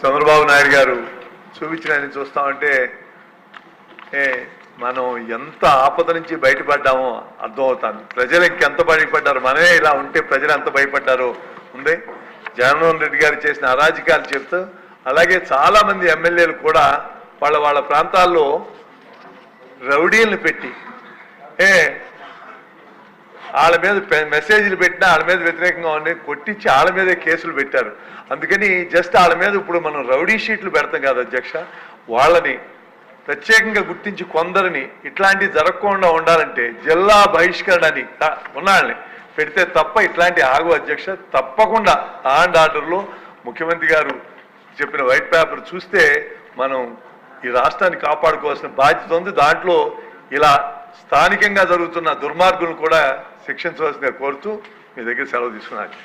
చంద్రబాబు నాయుడు గారు చూపించిన ఆయన చూస్తామంటే ఏ మనం ఎంత ఆపద నుంచి బయటపడ్డామో అర్థమవుతాను ప్రజలు ఇంకెంత భయపడ్డారు మనమే ఇలా ఉంటే ప్రజలు ఎంత భయపడ్డారో ఉంది. జగన్మోహన్ రెడ్డి గారు చేసిన అరాజకాలు చెప్తూ అలాగే చాలా మంది ఎమ్మెల్యేలు కూడా వాళ్ళ వాళ్ళ ప్రాంతాల్లో రౌడీలను పెట్టి ఏ వాళ్ళ మీద పె- మెసేజ్లు పెట్టినా వాళ్ళ మీద వ్యతిరేకంగా ఉండి కొట్టించి వాళ్ళ మీదే కేసులు పెట్టారు. అందుకని జస్ట్ వాళ్ళ మీద ఇప్పుడు మనం రౌడీ షీట్లు పెడతాం కదా అధ్యక్ష వాళ్ళని ప్రత్యేకంగా గుర్తించి కొందరిని ఇట్లాంటివి జరగకుండా ఉండాలంటే జిల్లా బహిష్కరణ అని ఉన్నాళ్ళని పెడితే తప్ప ఇట్లాంటి ఆగు అధ్యక్ష తప్పకుండా అండ్ ఆర్డర్లో ముఖ్యమంత్రి గారు చెప్పిన వైట్ పేపర్ చూస్తే మనం ఈ రాష్ట్రాన్ని కాపాడుకోవాల్సిన బాధ్యత ఉంది. దాంట్లో ఇలా స్థానికంగా జరుగుతున్న దుర్మార్గులను కూడా శిక్షించవలసిందిగా కోరుతూ మీ దగ్గర సెలవు తీసుకున్నాను.